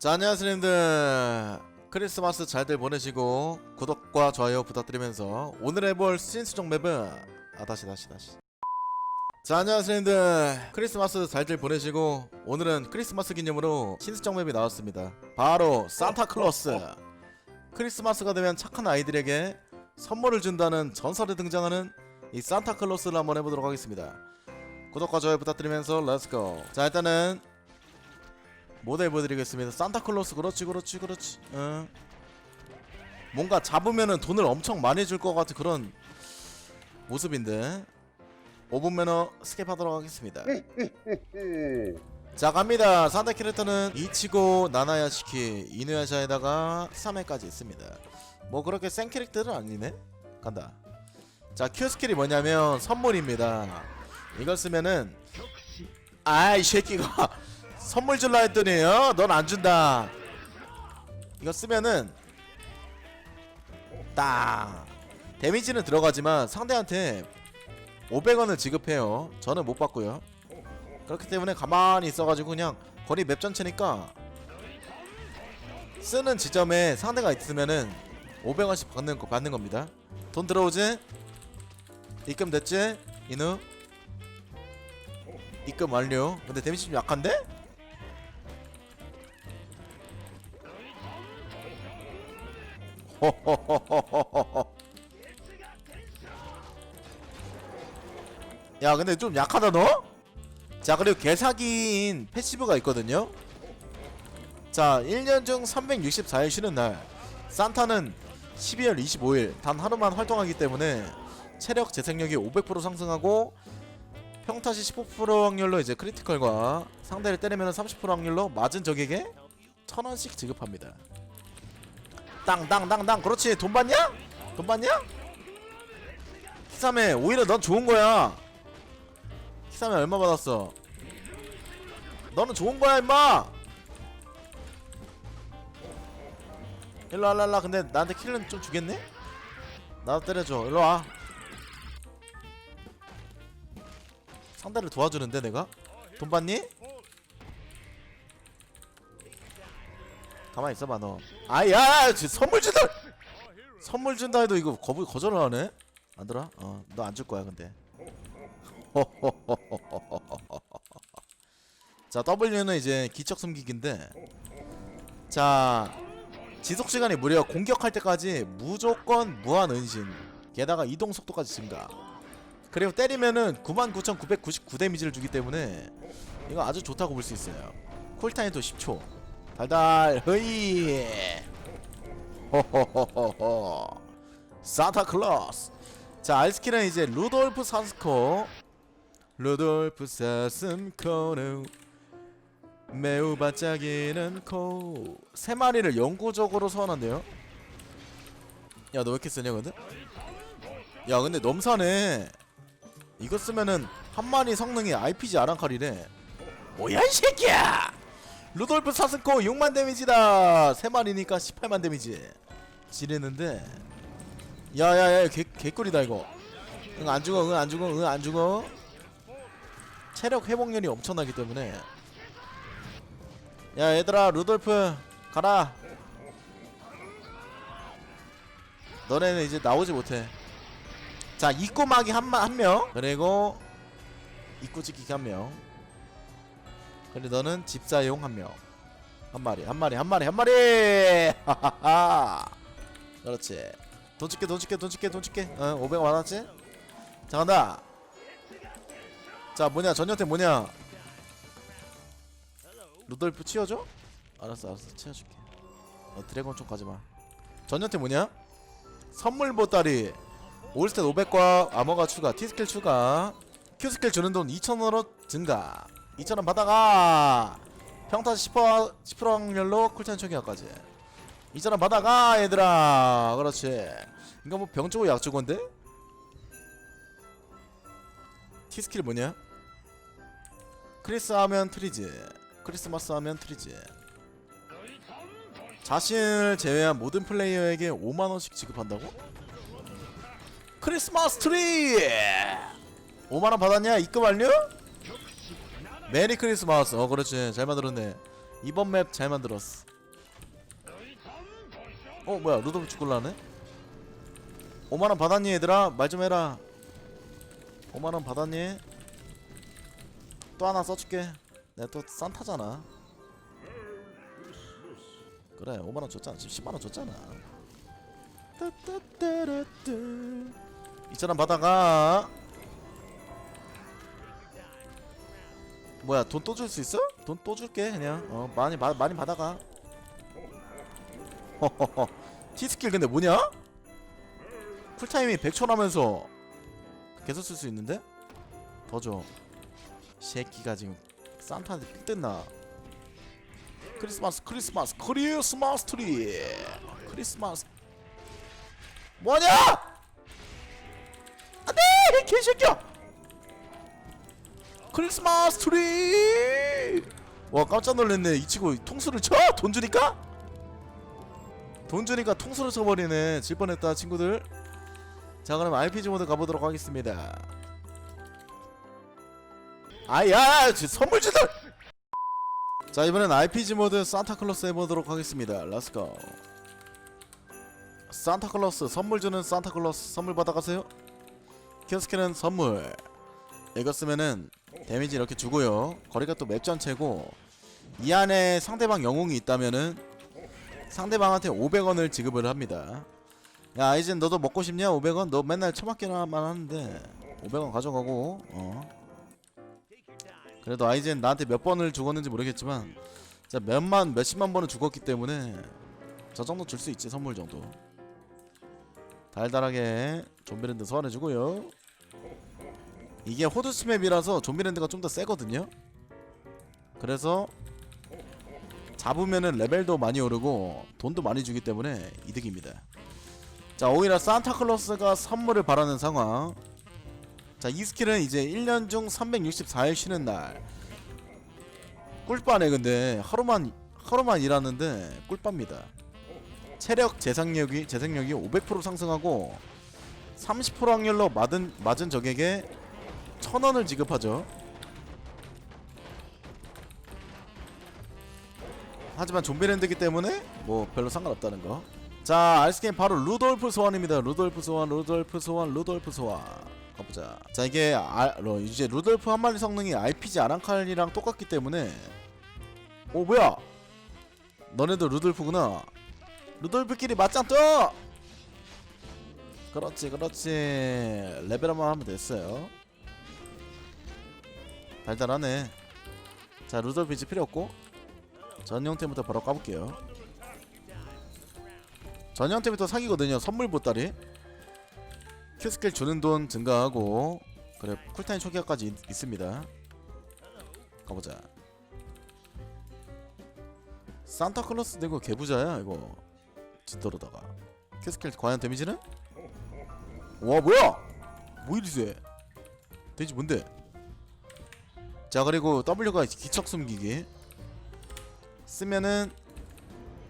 자 안녕하세요 님들. 크리스마스 잘들 보내시고 구독과 좋아요 부탁드리면서 오늘 해볼 신수정 맵은 아 다시 다시 다시. 자 안녕하세요 님들. 크리스마스 잘들 보내시고 오늘은 크리스마스 기념으로 신수정 맵이 나왔습니다. 바로 산타클로스. 크리스마스가 되면 착한 아이들에게 선물을 준다는 전설에 등장하는 이 산타클로스를 한번 해보도록 하겠습니다. 구독과 좋아요 부탁드리면서 렛츠고. 자 일단은 모델 보여드리겠습니다. 산타클로스 그렇지 그렇지 그렇지. 응. 뭔가 잡으면은 돈을 엄청 많이 줄 것 같은 그런 모습인데. 5분 매너 스킵하도록 하겠습니다. 자 갑니다. 산타 캐릭터는 이치고 나나야시키 이누야샤에다가 키사메까지 있습니다. 뭐 그렇게 센 캐릭터는 아니네? 간다. 자 Q 스킬이 뭐냐면 선물입니다. 이걸 쓰면은 아이 새끼가 선물 줄라 했더니 어? 넌안 준다 이거 쓰면은 딱 데미지는 들어가지만 상대한테 500원을 지급해요 저는 못 받고요 그렇기 때문에 가만히 있어가지고 그냥 거리 맵 전체니까 쓰는 지점에 상대가 있으면은 500원씩 받는, 거, 받는 겁니다 돈 들어오지? 입금 됐지? 이누 입금 완료 근데 데미지 좀 약한데? 야 근데 좀 약하다 너? 자 그리고 개사기인 패시브가 있거든요 자 1년 중 364일 쉬는 날 산타는 12월 25일 단 하루만 활동하기 때문에 체력 재생력이 500% 상승하고 평타시 15% 확률로 이제 크리티컬과 상대를 때리면 30% 확률로 맞은 적에게 1000원씩 지급합니다 땅땅땅땅 그렇지 돈 받냐? 돈 받냐? 키삼에 오히려 넌 좋은 거야 키삼에 얼마 받았어? 너는 좋은 거야 임마 일로 와, 일로 와. 근데 나한테 킬은 좀 주겠네? 나도 때려줘 일로 와 상대를 도와주는데 내가? 돈 받니? 가만히 있어봐 너. 아야 선물 준다! 선물 준다 해도 이거 거부 거절을 하네? 안들아 어너 안 줄 거야 근데. 자 W는 이제 기척 숨기기인데. 자 지속 시간이 무려 공격할 때까지 무조건 무한 은신. 게다가 이동 속도까지 증가. 그리고 때리면은 99,999 데미지를 주기 때문에 이거 아주 좋다고 볼 수 있어요. 쿨타임도 10초 달달 허이. 호호호호호. 산타클로스. 자 알스킬은 이제 루돌프 사스코. 루돌프 사슴코는 매우 반짝이는 코 세 마리를 영구적으로 소환한대요. 야 너 왜 이렇게 쓰냐 근데? 야 근데 넘사네. 이거 쓰면은 한 마리 성능이 RPG 아랑칼이래. 뭐야 이 새끼야 루돌프 사슴코 6만 데미지다. 3마리니까 18만 데미지. 지르는데. 야야야 개, 개꿀이다 이거. 응 안 죽어 응 안 죽어 응 안 죽어. 체력 회복률이 엄청나기 때문에. 야 얘들아 루돌프 가라. 너네는 이제 나오지 못해. 자 입구 막이 한명. 그리고 입구 지키기 한명 그리고 너는 집사용 한 명. 한 마리, 한 마리, 한 마리, 한 마리! 하하하! 그렇지. 돈 줄게, 돈 줄게, 돈 줄게, 돈 줄게. 어, 500원 받았지? 자, 간다! 자, 뭐냐, 전년태 뭐냐? 루돌프 치워줘? 알았어, 알았어, 치워줄게. 어, 드래곤 좀 가지마. 전년태 뭐냐? 선물 보따리. 올스탯 500과 아머가 추가, T스킬 추가, Q스킬 주는 돈 2,000원으로 증가. 2,000원 받아가 평타 10% 10% 확률로 쿨타임 초기화까지 2,000원 받아가 얘들아 그렇지 이거 뭐 병주고 약주고인데? T스킬 뭐냐? 크리스 하면 트리즈 크리스마스 하면 트리즈 자신을 제외한 모든 플레이어에게 5만원씩 지급한다고? 크리스마스 트리 5만원 받았냐? 입금 완료? 메리 크리스마스. 어 그렇지. 잘 만들었네. 이번 맵 잘 만들었어. 어 뭐야. 루돌프 죽을라네? 5만원 받았니 얘들아? 말 좀 해라. 5만원 받았니? 또 하나 써줄게. 내가 또 산타잖아. 그래 5만원 줬잖아. 지금 10만원 줬잖아. 2천원 받아가 뭐야 돈 또 줄 수 있어? 돈 또 줄게 그냥. 어 많이 바, 많이 받아가. 허허허. T스킬 근데 뭐냐? 쿨타임이 100초 나면서 계속 쓸 수 있는데? 더줘. 새끼가 지금 산타한테 삥 뜯나? 크리스마스 크리스마스 크리스마스 트리. 크리스마스. 뭐냐? 안돼! 개새끼야 크리스마스 트리. 와 깜짝 놀랐네. 이 친구 통수를 쳐? 돈 주니까? 돈 주니까 통수를 쳐버리네. 질 뻔했다 친구들. 자 그럼 RPG 모드 가보도록 하겠습니다. 아야 지 선물 주들 자 이번엔 RPG 모드 산타클로스 해보도록 하겠습니다. 렛츠고 산타클로스 선물 주는 산타클로스 선물 받아가세요. 키오스키는 선물. 이거 쓰면은 데미지 이렇게 주고요. 거리가 또 맵 전체고 이 안에 상대방 영웅이 있다면은 상대방한테 500원을 지급을 합니다. 야 아이젠 너도 먹고 싶냐? 500원? 너 맨날 처맞기만 하는데 500원 가져가고 어. 그래도 아이젠 나한테 몇 번을 죽었는지 모르겠지만 진짜 몇만 몇십만 번을 죽었기 때문에 저 정도 줄 수 있지 선물 정도. 달달하게 좀비랜드 소환해주고요 이게 호드스 맵이라서 좀비랜드가 좀 더 세거든요. 그래서 잡으면은 레벨도 많이 오르고 돈도 많이 주기 때문에 이득입니다. 자 오히려 산타클로스가 선물을 바라는 상황. 자 이 스킬은 이제 1년 중 364일 쉬는 날. 꿀빠네 근데. 하루만 하루만 일하는데 꿀빠입니다. 체력 재생력이 재생력이 500% 상승하고 30% 확률로 맞은 맞은 적에게 1000원을 지급하죠 하지만 좀비랜드기 때문에 뭐 별로 상관없다는 거. 자, 알스게임 바로 루돌프 소환입니다. 루돌프 소환, 루돌프 소환, 루돌프 소환. 가보자. 자, 이게 아, 로, 이제 루돌프 한 마리 성능이 RPG 아랑칼이랑 똑같기 때문에 오 뭐야? 너네도 루돌프구나. 루돌프끼리 맞짱 떠! 그렇지, 그렇지. 레벨 한번 하면 됐어요. 달달하네. 자, 루돌프 이제 필요 없고 전용템부터 바로 까볼게요. 전용템부터 사기거든요 선물 보따리. 큐스킬 주는 돈 증가하고 그래 쿨타임 초기화까지 있, 있습니다. 가보자. 산타클로스 내고 개부자야 이거. 짓도로다가. 큐스킬 과연 데미지는? 와 뭐야? 뭐 이리 세? 데미지 뭔데 자 그리고 W가 기척 숨기기 쓰면은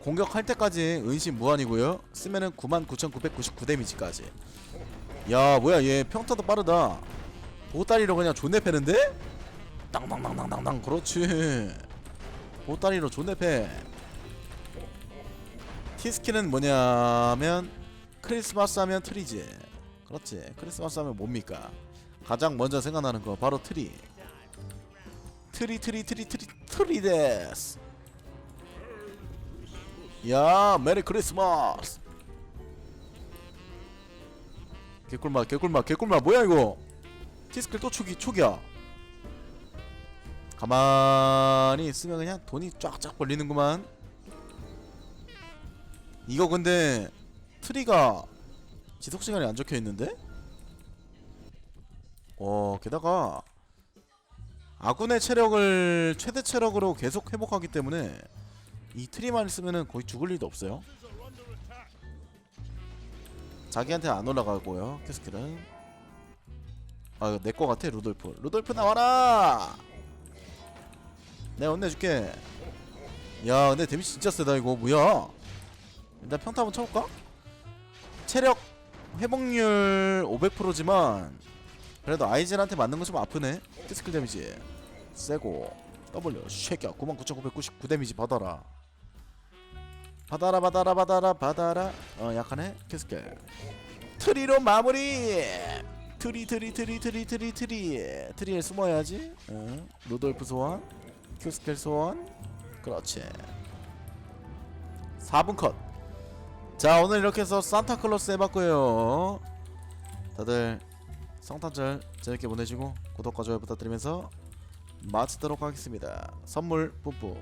공격할 때까지 은신 무한이고요. 쓰면은 99,999 데미지까지. 야 뭐야 얘 평타도 빠르다. 보따리로 그냥 존내 패는데? 땅땅땅땅땅땅 그렇지. 보따리로 존내 패. 티스킬은 뭐냐면 크리스마스 하면 트리지. 그렇지. 크리스마스 하면 뭡니까? 가장 먼저 생각나는 거 바로 트리. 트리 트리 트리 트리 트리 데스. 야 메리 크리스마스. 개꿀맛 개꿀맛 개꿀맛. 뭐야 이거? 티스킬 또 초기 초기야. 가만히 있으면 그냥 돈이 쫙쫙 벌리는구만. 이거 근데 트리가 지속시간이 안 적혀있는데? 어 게다가 아군의 체력을 최대 체력으로 계속 회복하기 때문에 이 트리만 쓰면은 거의 죽을 일도 없어요. 자기한테 안 올라가고요. 캐스킬은 아 내 거 같아 루돌프. 루돌프 나와라. 내가 혼내줄게. 야 근데 데미지 진짜 세다 이거 뭐야? 일단 평타 한번 쳐볼까? 체력 회복률 500%지만 그래도 아이젠한테 맞는 건 좀 아프네. 캐스킬 데미지 세고 W 쉐끼야 99,999 데미지 받아라. 받아라 받아라 받아라 받아라. 어 약하네. 캐스케 트리로 마무리! 트리 트리 트리 트리 트리 트리. 트리에 숨어야지. 어. 루돌프 소환 큐스켈 소환. 그렇지. 4분 컷 자 오늘 이렇게 해서 산타클로스 해봤고요. 다들 성탄절 재밌게 보내시고 구독과 좋아요 부탁드리면서 마치도록 하겠습니다. 선물 뿜뿜